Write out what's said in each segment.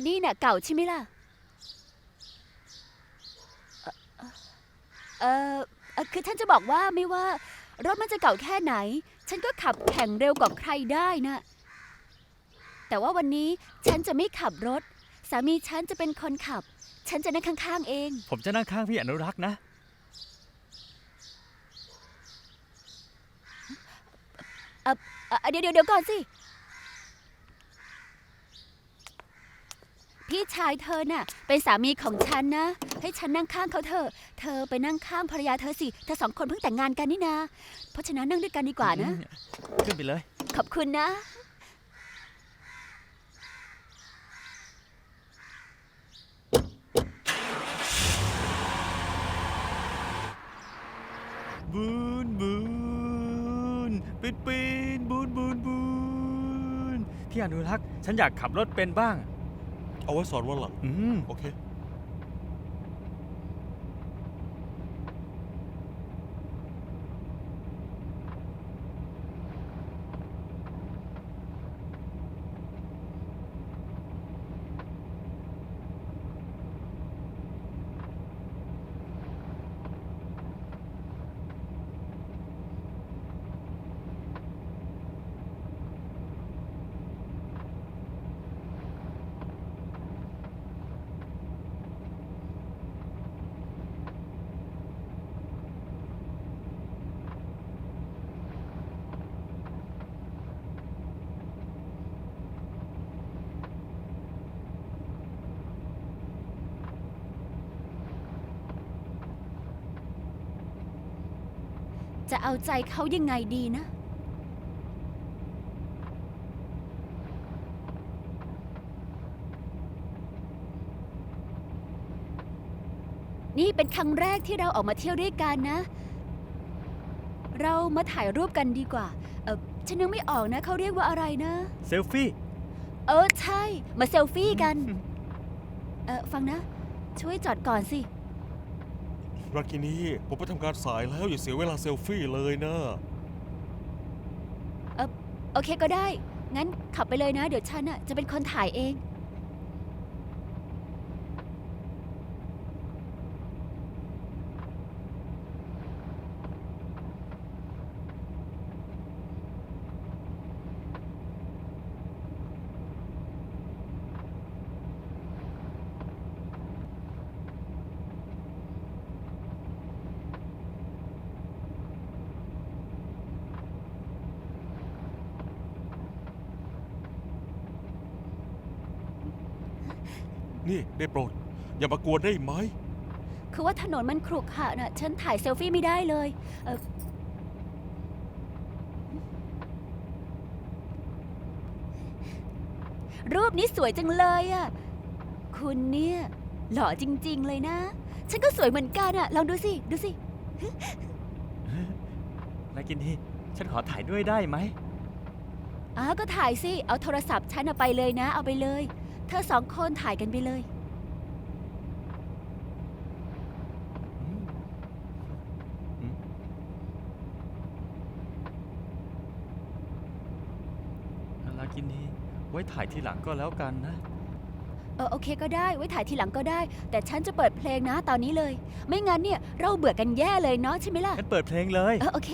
ถนี่น่ะเก่าใช่ไหมล่ะ เอ่อเออเอ่อคือฉันจะบอกว่าไม่ว่ารถมันจะเก่าแค่ไหน ฉันก็ขับแข่งเร็วกว่าใครได้นะ แต่ว่าวันนี้ฉันจะไม่ขับรถ สามีฉันจะเป็นคนขับ ฉันจะนั่งข้างๆเอง ผมจะนั่งข้างพี่อนุรักษ์นะ เอ่อเดี๋ยวเดี๋ยวเดี๋ยวก่อนสิ พี่ชายเธอน่ะ เป็นสามีของฉันนะ ให้ฉันนั่งข้างเขาเถอะ เธอไปนั่งข้างภรรยาเธอสิ เธอสองคนเพิ่งแต่งงานกันนี่นาเพราะฉะนั้นนั่งด้วยกันดีกว่านะ ขึ้นไปเลย ขอบคุณนะ บูนบูนปีนปีนบูนบูนบูนพี่อนุรักษ์ฉันอยากขับรถเป็นบ้าง เอาไว้สอนวันหลัง อืม โอเค จะเอาใจเขายังไงดีนะ นี่เป็นครั้งแรกที่เราออกมาเที่ยวด้วยกันนะ เรามาถ่ายรูปกันดีกว่า เออฉันนึกไม่ออกนะเขาเรียกว่าอะไรนะ เซลฟี่ เออใช่ มาเซลฟี่กัน เออฟังนะ ช่วยจอดก่อนสิ รากินีผมไปทำการสายแล้วอย่าเสียเวลาเซลฟี่เลยนะโอเคก็ได้ งั้นขับไปเลยนะ เดี๋ยวฉันอะจะเป็นคนถ่ายเอง นี่ได้โปรด อย่ามากวนได้ไหม คือว่าถนนมันขรุขระน่ะ ฉันถ่ายเซลฟี่ไม่ได้เลย เออรูปนี้สวยจังเลยอะคุณเนี่ย หล่อจริง ๆ เลยนะ ฉันก็สวยเหมือนกันอะลองดูสิ ดูสิ นากินทีฉันขอถ่ายด้วยได้ไหม อ้าวก็ถ่ายสิ เอาโทรศัพท์ฉันเอาไปเลยนะ เอาไปเลย เธอสองคนถ่ายกันไปเลยนากินทีไว้ถ่ายทีหลังก็แล้วกันนะ เออโอเคก็ได้ไว้ถ่ายทีหลังก็ได้ แต่ฉันจะเปิดเพลงนะตอนนี้เลย ไม่งั้นเนี่ยเราเบื่อกันแย่เลยเนาะใช่ไหมล่ะ งั้นเปิดเพลงเลย เออโอเค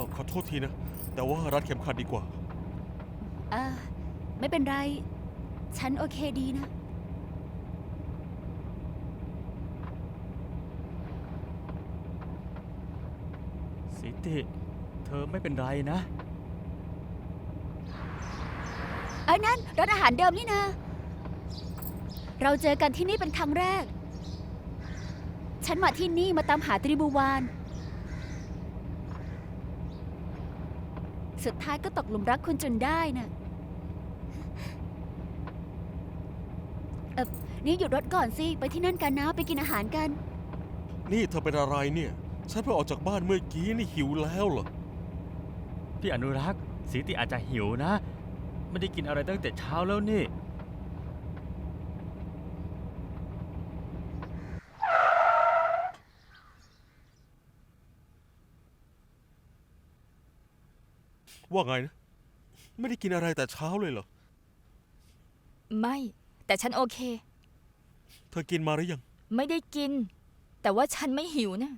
อขอโทษทีนะ แต่ว่ารัดเข็มขัดดีกว่า เออไม่เป็นไร ฉันโอเคดีนะ สิติ เธอไม่เป็นไรนะ เอ้ยนั่นร้านอาหารเดิมนี่นะ เราเจอกันที่นี่เป็นครั้งแรก ฉันมาที่นี่มาตามหาตรีบูวาน สุดท้ายก็ตกหลุมรักคุณจนได้นะเออนี่หยุดรถก่อนสิ ไปที่นั่นกันนะ ไปกินอาหารกัน นี่เธอเป็นอะไรเนี่ย ฉันเพิ่งออกจากบ้านเมื่อกี้นี่หิวแล้วเหรอ พี่อนุรักษ์สิติอาจจะหิวนะ ไม่ได้กินอะไรตั้งแต่เช้าแล้วนี่ ว่าไงนะ ไม่ได้กินอะไรแต่เช้าเลยเหรอ ไม่ แต่ฉันโอเค เธอกินมาหรือยัง ไม่ได้กิน แต่ว่าฉันไม่หิวนะ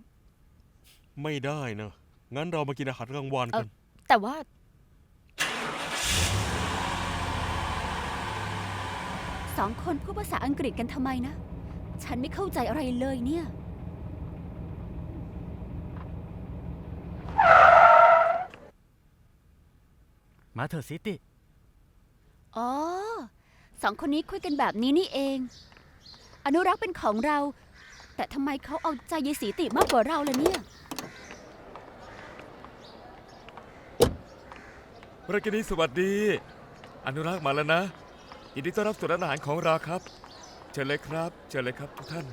ไม่ได้นะ งั้นเรามากินอาหารกลางวันกัน แต่ว่า สองคนพูดภาษาอังกฤษกันทำไมนะ ฉันไม่เข้าใจอะไรเลยเนี่ย มาเถอะสิติอ๋อ สองคนนี้คุยกันแบบนี้นี่เอง อนุรักษ์เป็นของเรา แต่ทำไมเขาเอาใจยายสีติมากกว่าเราล่ะเนี่ย รากินีสวัสดี อนุรักษ์มาแล้วนะยินดีต้อนรับสู่ร้านอาหารของเราครับ เชิญเลยครับ เชิญเลยครับทุกท่าน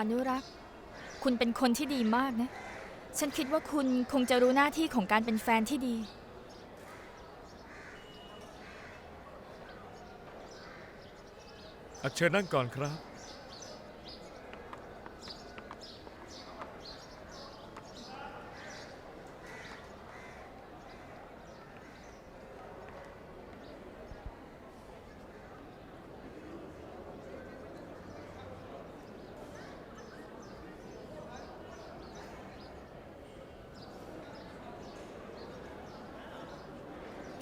อนุรักษ์ คุณเป็นคนที่ดีมากนะ ฉันคิดว่าคุณคงจะรู้หน้าที่ของการเป็นแฟนที่ดีอะเชิญนั่งก่อนครับ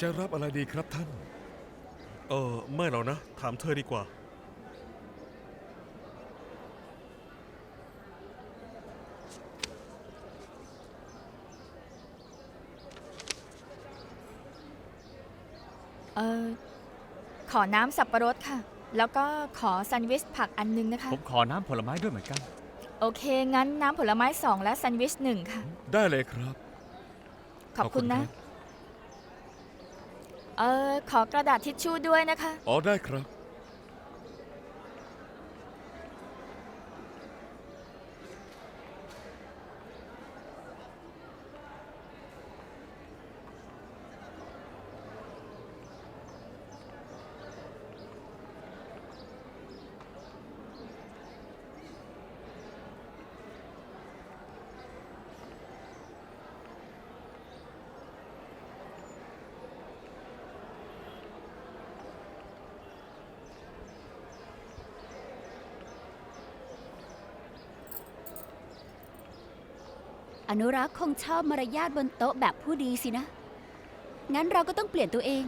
จะรับอะไรดีครับท่าน เออไม่หรอกนะ ถามเธอดีกว่า เออขอน้ำสับปะรดค่ะ แล้วก็ขอแซนด์วิชผักอันนึงนะคะ ผมขอน้ำผลไม้ด้วยเหมือนกัน โอเค งั้นน้ำผลไม้สองและแซนด์วิชหนึ่งค่ะ ได้เลยครับ ขอบคุณนะ ขอบคุณครั เออขอกระดาษทิชชู่ด้วยนะคะ อ๋อได้ครับ อนุรักษ์คงชอบมารยาทบนโต๊ะแบบผู้ดีสินะ งั้นเราก็ต้องเปลี่ยนตัวเอง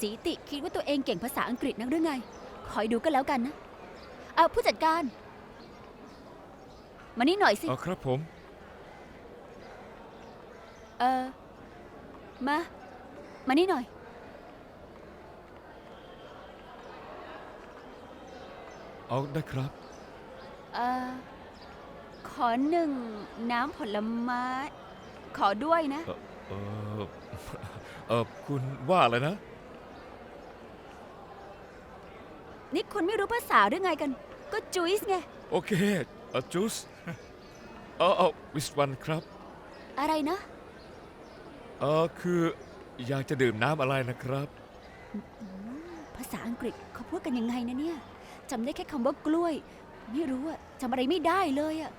สีติคิดว่าตัวเองเก่งภาษาอังกฤษนักหรือไง คอยดูก็แล้วกันนะ เอาผู้จัดการ มานี่หน่อยสิ อ๋อครับผม เออ มา มานี่หน่อย เอาได้ครับ เออขอหนึ่งน้ำผลไม้ ขอด้วยนะ เออเออคุณว่าอะไรนะ นี่คุณไม่รู้ภาษาหรือไงกัน ก็จุ๊ยส์ไง โอเคเออจูสเออเออวิสวันครับ อะไรนะ เออคืออยากจะดื่มน้ำอะไรนะครับ ภาษษาอังกฤษเขาพูดกันยังไงนะเนี่ย จำได้แค่คำว่ากล้วย ไม่รู้อะจำอะไรไม่ได้เลยอะ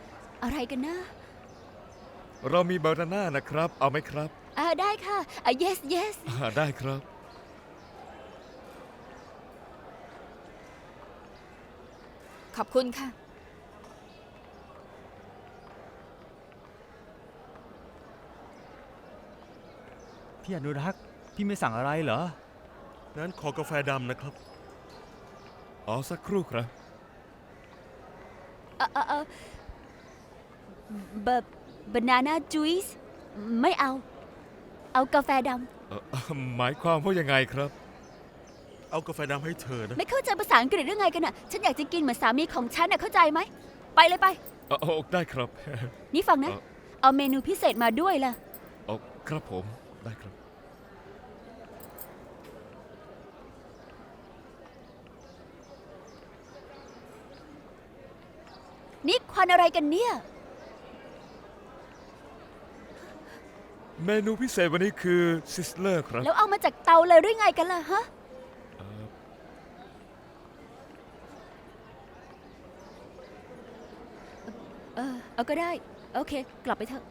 อะไรกันนะเรามีบานาน่านะครับ เอาไหมครับอ่าได้ค่ะอ่า yes yes อ่าได้ครับ ขอบคุณค่ะ พี่อนุรักษ์ พี่ไม่สั่งอะไรเหรอ นั้นขอกาแฟดำนะครับ อ๋อสักครู่ครับ เออเออเออ b banana juice ไม่เอา เอากาแฟดเอ่อหมายความว่ายังไงครับ เอากาแฟดำให้เธอนะำไม่เข้าใจภาษาอังกฤษหรือไงกันอะฉันอยากจะกินเหมือนสามีของฉันอะเข้าใจไหม ไปเลยไป เอ่อเอาได้ครับ นี่ฟังนะ เอ่อ เอาเมนูพิเศษมาด้วยล่ะ เอาครับผม ได้ครับ นี่ควันอะไรกันเนี่ย เมนูพิเศษวันนี้คือซิสเลอร์ครับ แล้วเอามาจากเตาเลยหรือไงกันล่ะฮะ เอ่อเออเอาก็ได้ โอเค กลับไปเถอะ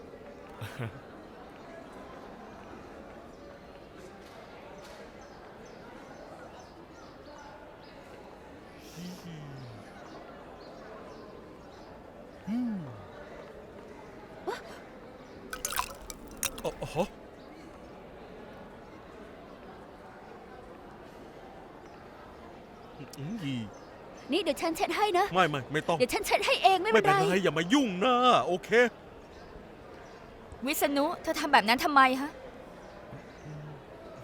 โอ้โหอืมอี นี่เดี๋ยวฉันเช็ดให้นะ ไม่ไม่ไม่ต้อง เดี๋ยวฉันเช็ดให้เองไม่ไม่เป็นเป็นไร ไรอย่ามายุ่งนะโอเค วิษณุเธอทำแบบนั้นทำไมฮะ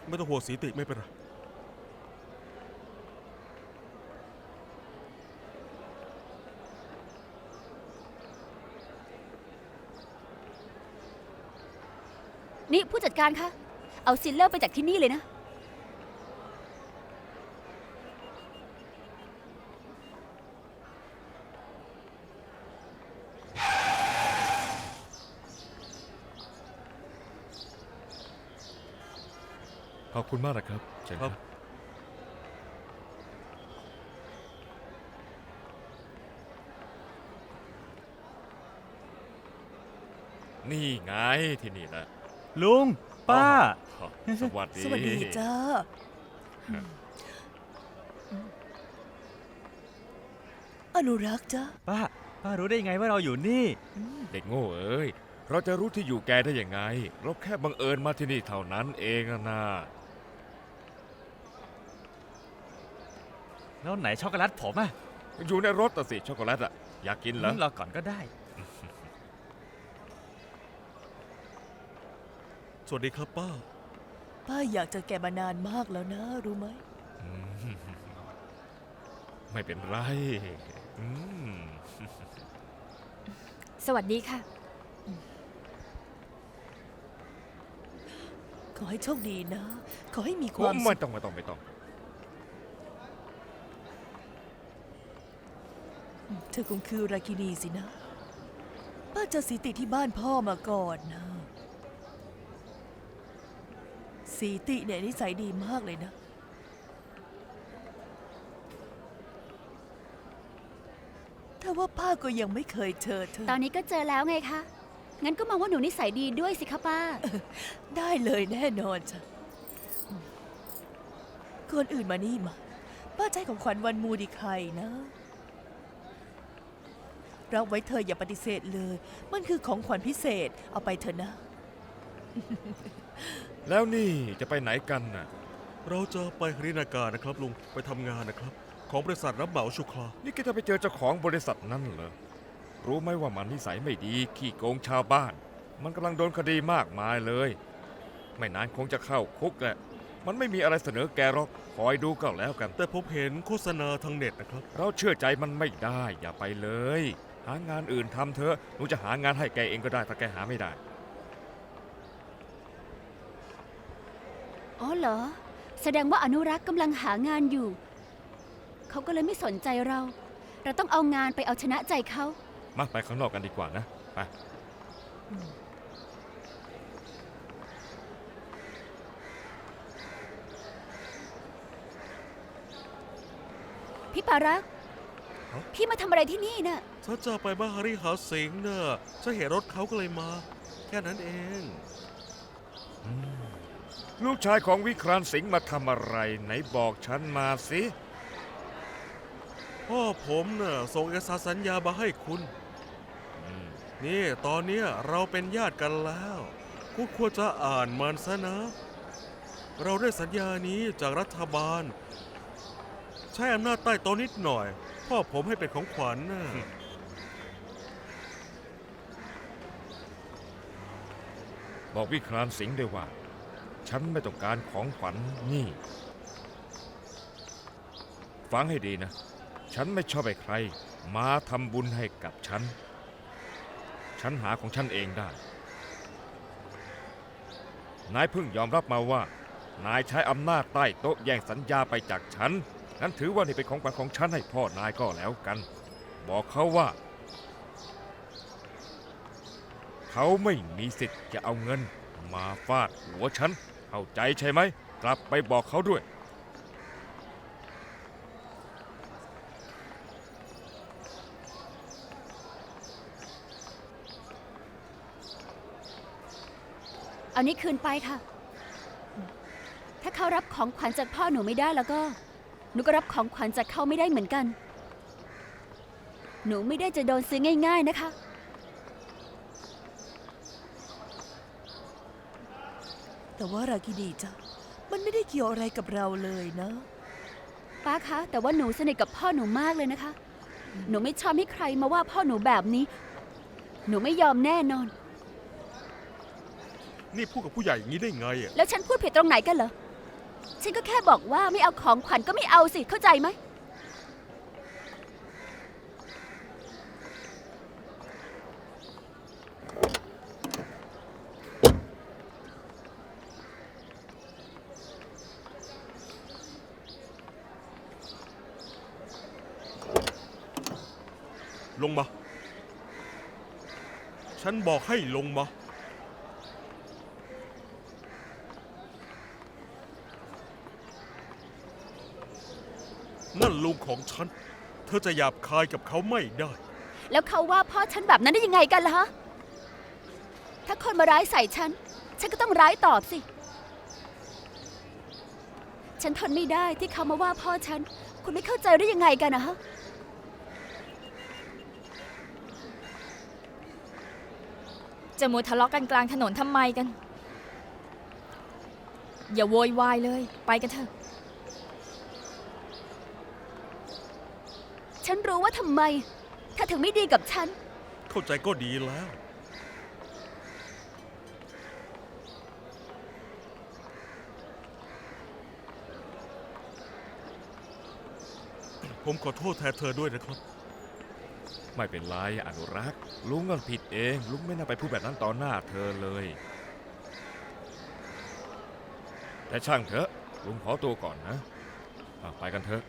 ไม่ต้องห่วงสีติไม่เป็นไร นี่ผู้จัดการคะ เอาซิลเลอร์ไปจากที่นี่เลยนะ อบคุณมากนะครับเชิญครับ นี่ไงที่นี่นะลุง ป้า อ๋อสวัสดี สวัสดีจ้าอนุรักษ์จ้าป้า ป้ารู้ได้ยังไงว่าเราอยู่นี่ เด็กโง่เอ้ย เราจะรู้ที่อยู่แกได้ยังไง เราแค่บังเอิญมาที่นี่เท่านั้นเองอะนะ แล้วไหนช็อกโกแลตผมอะอยู่ในรถอะสิช็อกโกแลตอะอยากกินเหรอรอก่อนก็ได้ สวัสดีครับป้า ป้าอยากจะแกมานานมากแล้วนะ รู้ไหมอืมไม่เป็นไรอืมสวัสดีค่ะ ขอให้โชคดีนะ ขอให้มีคโอ้วามสุไม่ขต้องไม่ต้องไม่ต้อง เธอคงคือรากินีสินะ ป้าเจอสีติที่บ้านพ่อมาก่อนนะ สีติเนี่ยนิสัยดีมากเลยนะแต่ว่าป้าก็ยังไม่เคยเจอเธอ ตอนนี้ก็เจอแล้วไงคะ งั้นก็มองว่าหนูนิสัยดีด้วยสิคะป้า ได้เลยแน่นอนจ้ะอืมคนอื่นมานี่มา ป้าใจของขวัญวันมูดีใครนะ รับไว้เธออย่าปฏิเสธเลย มันคือของขวัญพิเศษ เอาไปเถอะนะ แล้วนี่จะไปไหนกันน่ะ เราจะไปฮรินาการนะครับลุงไปทำงานนะครับ ของบริษัทรับเหมาชุคลานี่แกจะไปเจอเจ้าของบริษัทนั่นเหรอ รู้ไหมว่ามันนิสัยไม่ดีขี้โกงชาวบ้าน มันกำลังโดนคดีมากมายเลย ไม่นานคงจะเข้าคุกแหละ มันไม่มีอะไรเสนอแกหรอก คอยดูก็แล้วกัน แต่ผมเห็นโฆษณาทางเน็ตนะครับ เราเชื่อใจมันไม่ได้อย่าไปเลย หางานอื่นทำเถอะหนูจะหางานให้แกเองก็ได้ถ้าแกหาไม่ได้ อ๋อเหรอ แสดงว่าอนุรักษ์กำลังหางานอยู่ เขาก็เลยไม่สนใจเรา เราต้องเอางานไปเอาชนะใจเขา มาไปข้างนอกกันดีกว่านะไปพี่ปารักษ์ฮะ พี่มาทำอะไรที่นี่น่ะ ฉันจะไปบ้านฮาริหาสิงห์เนอะฉันเห็นรถเขาก็เลยมา แค่นั้นเอง ลูกชายของวิครานสิงห์มาทำอะไร ไหนบอกฉันมาสิ พ่อผมเน่ะส่งเอกสารสัญญามาให้คุณ นี่ตอนเนี้ยเราเป็นญาติกันแล้ว คุณควรจะอ่านมันซะนะ เราได้สัญญานี้จากรัฐบาลใช้อำนาจใต้โต๊ะนิดหน่อย พ่อผมให้เป็นของขวัญน่ะบอกวิครานสิงห์ด้วยว่า ฉันไม่ต้องการของขวัญนี่ ฟังให้ดีนะ ฉันไม่ชอบให้ใคร มาทำบุญให้กับฉัน ฉันหาของฉันเองได้ นายเพิ่งยอมรับมาว่า นายใช้อำนาจใต้โต๊ะแย่งสัญญาไปจากฉัน งั้นถือว่านี่เป็นของขวัญของฉันให้พ่อนายก็แล้วกัน บอกเขาว่า เขาไม่มีสิทธิ์จะเอาเงิน มาฟาดหัวฉัน เข้าใจใช่ไหม กลับไปบอกเขาด้วย เอานี้คืนไปค่ะ ถ้าเขารับของขวัญจากพ่อหนูไม่ได้แล้วก็ หนูก็รับของขวัญจากเขาไม่ได้เหมือนกัน หนูไม่ได้จะโดนซื้อง่ายๆนะคะ แต่ว่ารากินีจ้ะมันไม่ได้เกี่ยวอะไรกับเราเลยนะ ป้าคะ แต่ว่าหนูสนิทกับพ่อหนูมากเลยนะคะ หนูไม่ชอบให้ใครมาว่าพ่อหนูแบบนี้ หนูไม่ยอมแน่นอน นี่พูดกับผู้ใหญ่อย่างนี้ได้ไงอะ แล้วฉันพูดผิดตรงไหนกันเหรอ ฉันก็แค่บอกว่าไม่เอาของขวัญก็ไม่เอาสิ เข้าใจไหม ลงมา ฉันบอกให้ลงมา ลุงของฉัน เธอจะหยาบคายกับเขาไม่ได้ แล้วเขาว่าพ่อฉันแบบนั้นได้ยังไงกันล่ะฮะ ถ้าคนมาร้ายใส่ฉัน ฉันก็ต้องร้ายตอบสิ ฉันทนไม่ได้ที่เขามาว่าพ่อฉัน คุณไม่เข้าใจได้ยังไงกันนะฮะ จะมัวทะเลาะกันกลางถนนทำไมกัน อย่าโวยวายเลย ไปกันเถอะ ฉันรู้ว่าทำไมถ้าถึงไม่ดีกับฉัน เข้าใจก็ดีแล้ว ผมขอโทษแทนเธอด้วยนะครับ ไม่เป็นไรอนุรักษ์ลุงก็ผิดเอง ลุงไม่น่าไปพูดแบบนั้นต่อหน้าเธอเลย แต่ช่างเถอะ ลุงขอตัวก่อนนะอะไปกันเถอะ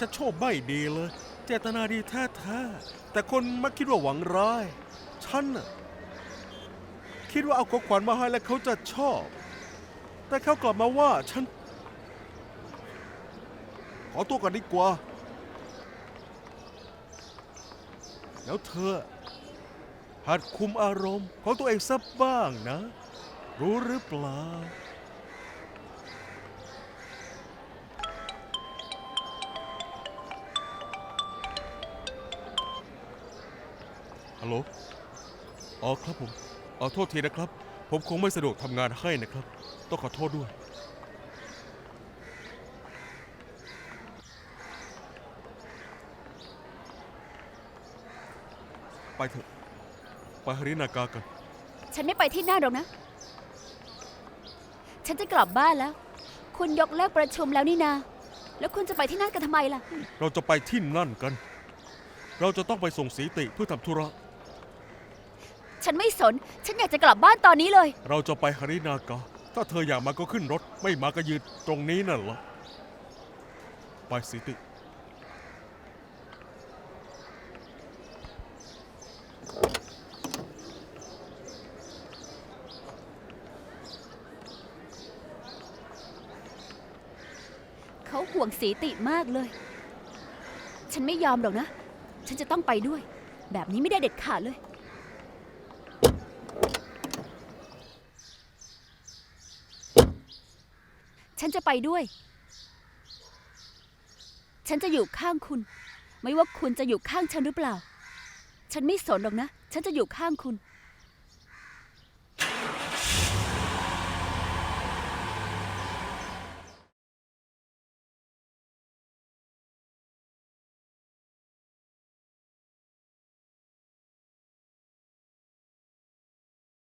นี่ฉันโชคไม่ดีเลย เจตนาดีแท้ๆแต่คนมักคิดว่าหวังร้าย ฉันน่ะคิดว่าเอาของขวัญมาให้แล้วเขาจะชอบ แต่เขากลับมาว่าฉัน ขอตัวก่อนดีกว่า แล้วเธอ หัดคุมอารมณ์ของตัวเองสักบ้างนะ รู้หรือเปล่า ฮัลโหล อ๋อครับผมอ๋อโทษทีนะครับ ผมคงไม่สะดวกทำงานให้นะครับ ต้องขอโทษด้วย ไปเถอะ ไปฮารินากากัน ฉันไม่ไปที่นั่นหรอกนะ ฉันจะกลับบ้านแล้ว คุณยกเลิกประชุมแล้วนี่นา แล้วคุณจะไปที่นั่นกันทำไมล่ะ เราจะไปที่นั่นกัน เราจะต้องไปส่งสีติเพื่อทำธุระ ฉันไม่สน ฉันอยากจะกลับบ้านตอนนี้เลย เราจะไปฮารินากาถ้าเธออยากมาก็ขึ้นรถ ไม่มาก็ยืนตรงนี้นั่นเหรอไปสิติ เขาห่วงสีติมากเลย ฉันไม่ยอมหรอกนะ ฉันจะต้องไปด้วย แบบนี้ไม่ได้เด็ดขาดเลย ฉันจะไปด้วย ฉันจะอยู่ข้างคุณ ไม่ว่าคุณจะอยู่ข้างฉันหรือเปล่า ฉันไม่สนหรอกนะ ฉันจะอยู่ข้างคุณ